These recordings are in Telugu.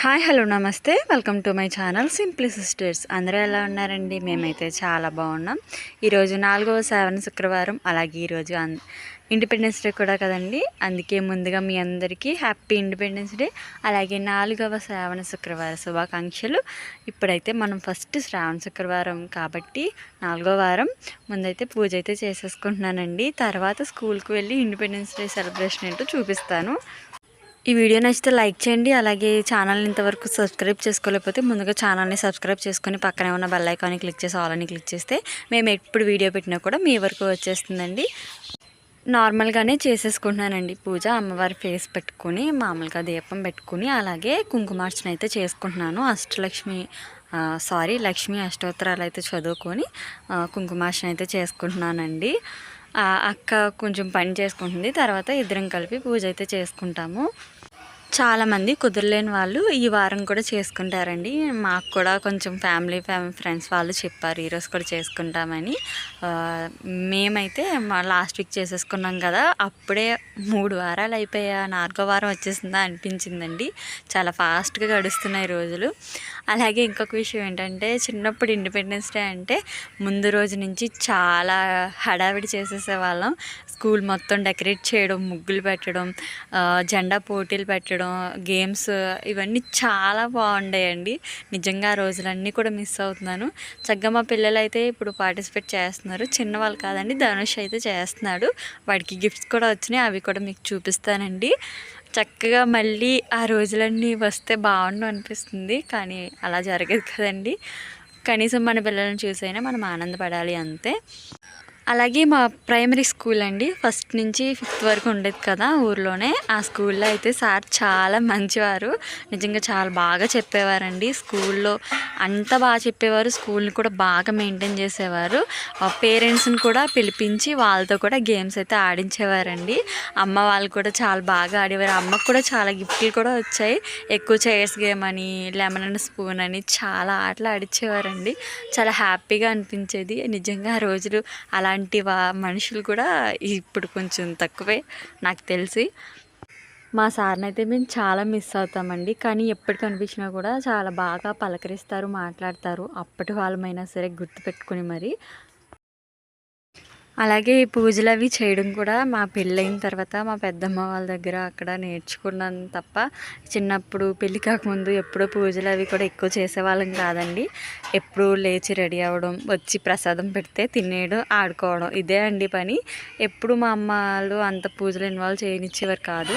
హాయ్ హలో నమస్తే. Welcome to my channel simply sisters. అందరూ ఎలా ఉన్నారండి? మేమైతే చాలా బాగున్నాం. ఈరోజు నాలుగవ శ్రావణ శుక్రవారం. అలాగే ఈరోజు ఇండిపెండెన్స్ డే కూడా కదండి. అందుకే ముందుగా మీ అందరికీ హ్యాపీ ఇండిపెండెన్స్ డే అలాగే నాలుగవ శ్రావణ శుక్రవార శుభాకాంక్షలు. ఇప్పుడైతే మనం ఫస్ట్ శ్రావణ శుక్రవారం కాబట్టి నాలుగో వారం. ముందైతే పూజ అయితే చేసేసుకుంటున్నానండి. తర్వాత స్కూల్కి వెళ్ళి ఇండిపెండెన్స్ డే సెలబ్రేషన్ ఏంటో చూపిస్తాను. ఈ వీడియో నచ్చితే లైక్ చేయండి అలాగే ఛానల్ని ఇంతవరకు సబ్స్క్రైబ్ చేసుకోలేకపోతే ముందుగా ఛానల్ని సబ్స్క్రైబ్ చేసుకొని పక్కనే ఉన్న బెల్ ఐకాన్ని క్లిక్ చేసి ఆల్ని క్లిక్ చేస్తే మేము ఎప్పుడు వీడియో పెట్టినా కూడా మీ వరకు వచ్చేస్తుందండి. నార్మల్గానే చేసేసుకుంటున్నానండి పూజ. అమ్మవారి ఫేస్ పెట్టుకొని మామూలుగా దీపం పెట్టుకుని అలాగే కుంకుమార్చన అయితే చేసుకుంటున్నాను. అష్టలక్ష్మి సారీ లక్ష్మి అష్టోత్తరాలు అయితే చదువుకొని కుంకుమార్చన అయితే చేసుకుంటున్నానండి. అక్క కొంచెం పని చేసుకుంటుంది తర్వాత ఇద్దరం కలిపి పూజ అయితే చేసుకుంటాము. చాలామంది కుదరలేని వాళ్ళు ఈ వారం కూడా చేసుకుంటారండి. మాకు కూడా కొంచెం ఫ్యామిలీ ఫ్యామిలీ ఫ్రెండ్స్ వాళ్ళు చెప్పారు ఈరోజు కూడా చేసుకుంటామని. మేమైతే మా లాస్ట్ వీక్ చేసేసుకున్నాం కదా అప్పుడే మూడు వారాలు అయిపోయా నాలుగో వారం వచ్చేసిందా అనిపించిందండి. చాలా ఫాస్ట్గా గడుస్తున్నాయి రోజులు. అలాగే ఇంకొక విషయం ఏంటంటే చిన్నప్పుడు ఇండిపెండెన్స్ డే అంటే ముందు రోజు నుంచి చాలా హడావిడి చేసేసేవాళ్ళం. స్కూల్ మొత్తం డెకరేట్ చేయడం ముగ్గులు పెట్టడం జెండా పోటీలు పెట్టడం గేమ్స్ ఇవన్నీ చాలా బాగుండేయండి. నిజంగా ఆ రోజులన్నీ కూడా మిస్ అవుతున్నాను. చక్కగా మా పిల్లలు అయితే ఇప్పుడు పార్టిసిపేట్ చేస్తున్నారు. చిన్నవాళ్ళు కాదండి ధనుష్ అయితే చేస్తున్నాడు. వాడికి గిఫ్ట్స్ కూడా వచ్చినాయి అవి కూడా మీకు చూపిస్తానండి. చక్కగా మళ్ళీ ఆ రోజులన్నీ వస్తే బాగుండు అనిపిస్తుంది. కానీ అలా జరగదు కదండి. కనీసం మన పిల్లల్ని చూసైనా మనం ఆనందపడాలి అంతే. అలాగే మా ప్రైమరీ స్కూల్ అండి. ఫస్ట్ నుంచి ఫిఫ్త్ వరకు ఉండేది కదా ఊర్లోనే. ఆ స్కూల్లో అయితే సార్ చాలా మంచివారు. నిజంగా చాలా బాగా చెప్పేవారండి. స్కూల్లో అంత బాగా చెప్పేవారు. స్కూల్ని కూడా బాగా మెయింటైన్ చేసేవారు. పేరెంట్స్ని కూడా పిలిపించి వాళ్ళతో కూడా గేమ్స్ అయితే ఆడించేవారండి. అమ్మ వాళ్ళు కూడా చాలా బాగా ఆడేవారు. అమ్మకు కూడా చాలా గిఫ్ట్లు కూడా వచ్చాయి. ఎక్కువ చైర్స్ గేమ్ అని లెమన్ అండ్ స్పూన్ అని చాలా ఆటలు ఆడించేవారండి చాలా హ్యాపీగా అనిపించేది. నిజంగా ఆ రోజులు అలా అలాంటి వా మనుషులు కూడా ఇప్పుడు కొంచెం తక్కువే నాకు తెలిసి. మా సార్ని అయితే మేము చాలా మిస్ అవుతామండి. కానీ ఎప్పుడు కనిపించినా కూడా చాలా బాగా పలకరిస్తారు మాట్లాడతారు. అప్పటి వాళ్ళమైనా సరే గుర్తుపెట్టుకుని మరి అలాగే ఈ పూజలు అవి చేయడం కూడా మా పెళ్ళైన తర్వాత మా పెద్దమ్మ వాళ్ళ దగ్గర అక్కడ నేర్చుకున్నాను తప్ప చిన్నప్పుడు పెళ్ళి కాకముందు ఎప్పుడూ పూజలు అవి కూడా ఎక్కువ చేసేవాళ్ళం కాదండి. ఎప్పుడు లేచి రెడీ అవ్వడం వచ్చి ప్రసాదం పెడితే తినేయడం ఆడుకోవడం ఇదే అండి పని. ఎప్పుడు మా అమ్మ వాళ్ళు అంత పూజలు ఇన్వాల్వ్ చేయనిచ్చేవారు కాదు.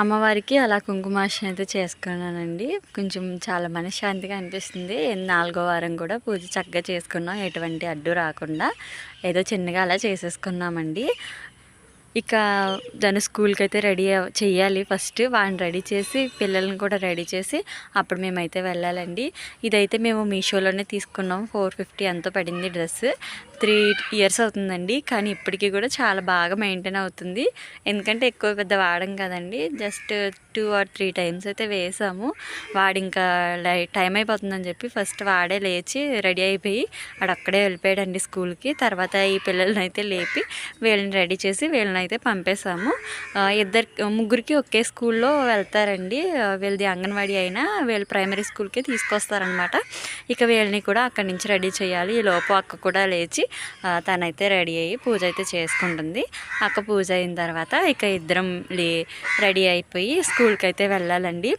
అమ్మవారికి అలా కుంకుమార్చన అయితే చేసుకున్నానండి. కొంచెం చాలా మనశ్శాంతిగా అనిపిస్తుంది. నాలుగో వారం కూడా పూజ చక్కగా చేసుకున్నాం. ఎటువంటి అడ్డు రాకుండా ఏదో చిన్నగా అలా చేసేసుకున్నామండి. ఇక దాని స్కూల్కి అయితే రెడీ చేయాలి చెయ్యాలి. ఫస్ట్ వాడిని రెడీ చేసి పిల్లల్ని కూడా రెడీ చేసి అప్పుడు మేమైతే వెళ్ళాలండి. ఇదైతే మేము మీషోలోనే తీసుకున్నాం. ఫోర్ ఫిఫ్టీ ఎంతో పడింది డ్రెస్. త్రీ ఇయర్స్ అవుతుందండి. కానీ ఇప్పటికీ కూడా చాలా బాగా మెయింటైన్ అవుతుంది. ఎందుకంటే ఎక్కువ పెద్ద వాడం కదండి. Just two or three times అయితే వేసాము. వాడు ఇంకా లై టైం అయిపోతుందని చెప్పి ఫస్ట్ వాడే లేచి రెడీ అయిపోయి వాడు అక్కడే వెళ్ళిపోయాడండి స్కూల్కి. తర్వాత ఈ పిల్లల్ని అయితే లేపి వీళ్ళని రెడీ చేసి వీళ్ళని అయితే పంపేశాము. ఇద్దరు ముగ్గురికి ఒకే స్కూల్లో వెళ్తారండి. వీళ్ళది అంగన్వాడీ అయినా వీళ్ళు ప్రైమరీ స్కూల్కి తీసుకొస్తారనమాట. ఇక వీళ్ళని కూడా అక్కడి నుంచి రెడీ చేయాలి. ఈ లోపు అక్క కూడా లేచి తనైతే రెడీ అయ్యి పూజ అయితే చేసుకుంటుంది. అక్క పూజ అయిన తర్వాత ఇక ఇద్దరం లే రెడీ అయిపోయి స్కూల్కి అయితే వెళ్ళాలండి.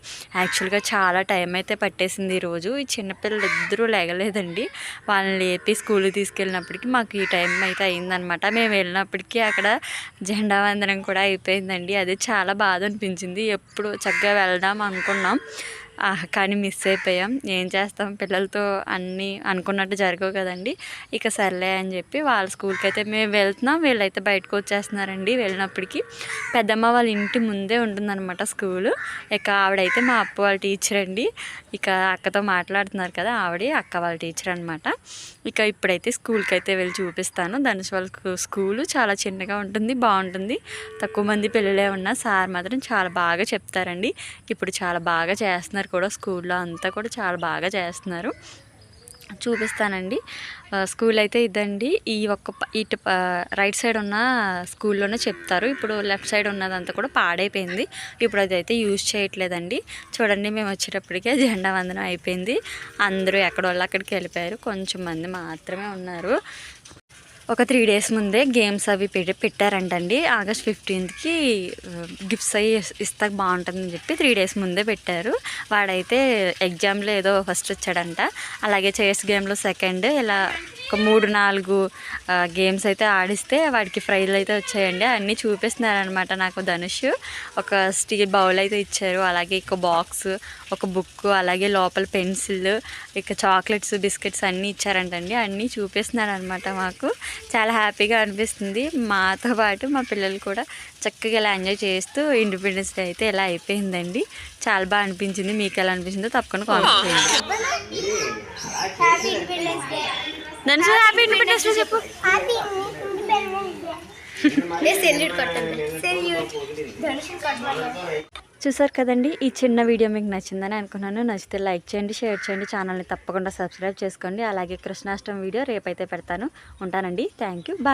యాక్చువల్గా చాలా టైం అయితే పట్టేసింది ఈరోజు. ఈ చిన్నపిల్లలు ఇద్దరూ లేగలేదండి. వాళ్ళని లేపి స్కూల్కి తీసుకెళ్ళినప్పటికీ మాకు ఈ టైం అయితే అయిందనమాట. మేము వెళ్ళినప్పటికీ అక్కడ జెండా వందనం కూడా అయిపోయిందండి. అది చాలా బాధ అనిపించింది. ఎప్పుడు చక్కగా వెళ్దాం అనుకున్నాం. కానీ మిస్ అయిపోయాం. ఏం చేస్తాం? పిల్లలతో అన్నీ అనుకున్నట్టు జరగవు కదండి. ఇక సర్లే అని చెప్పి వాళ్ళ స్కూల్కి అయితే మేము వెళ్తున్నాం. వీళ్ళైతే బయటకు వచ్చేస్తున్నారండి వెళ్ళినప్పటికీ. పెద్దమ్మ వాళ్ళ ఇంటి ముందే ఉంటుందన్నమాట స్కూలు. ఇక ఆవిడైతే మా అప్పు వాళ్ళ టీచర్ అండి. ఇక అక్కతో మాట్లాడుతున్నారు కదా ఆవిడ అక్క వాళ్ళ టీచర్ అనమాట ఇక ఇప్పుడైతే స్కూల్కి అయితే వెళ్ళి చూపిస్తాను. ధనుష్ వాళ్ళ స్కూ- స్కూలు చాలా చిన్నగా ఉంటుంది బాగుంటుంది. తక్కువ మంది పిల్లలే ఉన్నా సార్ మాత్రం చాలా బాగా చెప్తారండి. ఇప్పుడు చాలా బాగా చేస్తున్నారు కూడా స్కూల్లో అంతా కూడా చాలా బాగా చేస్తున్నారు. చూపిస్తానండి. స్కూల్ అయితే ఇదండి. ఈ ఒక్క ఇటు రైట్ సైడ్ ఉన్న స్కూల్లోనే చెప్తారు. ఇప్పుడు లెఫ్ట్ సైడ్ ఉన్నదంతా కూడా పాడైపోయింది. ఇప్పుడు అదైతే యూజ్ చేయట్లేదండి. చూడండి మేము వచ్చేటప్పటికే జెండా వందనం అయిపోయింది. అందరూ ఎక్కడోళ్ళు అక్కడికి వెళ్ళిపోయారు. కొంచెం మంది మాత్రమే ఉన్నారు. ఒక త్రీ డేస్ ముందే గేమ్స్ అవి పెట్టి పెట్టారంటండి. ఆగస్ట్ ఫిఫ్టీన్త్కి గిఫ్ట్స్ అవి ఇస్తా బాగుంటుందని చెప్పి త్రీ డేస్ ముందే పెట్టారు. వాడైతే ఎగ్జామ్లో ఏదో ఫస్ట్ వచ్చాడంట. అలాగే చెస్ గేమ్లో సెకండ్ ఇలా ఒక మూడు నాలుగు గేమ్స్ అయితే ఆడిస్తే వాడికి ప్రైజ్లు అయితే వచ్చాయండి. అన్నీ చూపిస్తున్నారనమాట నాకు ధనుష్. ఒక స్టీల్ బౌల్ అయితే ఇచ్చారు. అలాగే ఒక బాక్స్ ఒక బుక్ అలాగే లోపల పెన్సిల్ ఇక చాక్లెట్స్ బిస్కెట్స్ అన్నీ ఇచ్చారంటండి. అన్నీ చూపిస్తున్నారు అనమాట మాకు. చాలా హ్యాపీగా అనిపిస్తుంది. మాతో పాటు మా పిల్లలు కూడా చక్కగా ఇలా ఎంజాయ్ చేస్తూ ఇండిపెండెన్స్ డే అయితే ఇలా అయిపోయిందండి. చాలా బాగా అనిపించింది. మీకు ఎలా అనిపించిందో తప్పకుండా కామెంట్ చేయండి. Happy independence day Dhanush happy independence day చెప్పు. హ్యాపీ ఇండిపెండెన్స్ డే సెల్యూట్ కొట్టండి. సెల్యూట్ ధనుషులు కొట్టమని చూసారు కదండి ఈ చిన్న వీడియో మీకు నచ్చిందని అనుకున్నాను. నచ్చితే లైక్ చేయండి షేర్ చేయండి ఛానల్ని తప్పకుండా సబ్స్క్రైబ్ చేసుకోండి. అలాగే కృష్ణాష్టమి వీడియో రేపైతే పెడతాను. ఉంటానండి. Thank you bye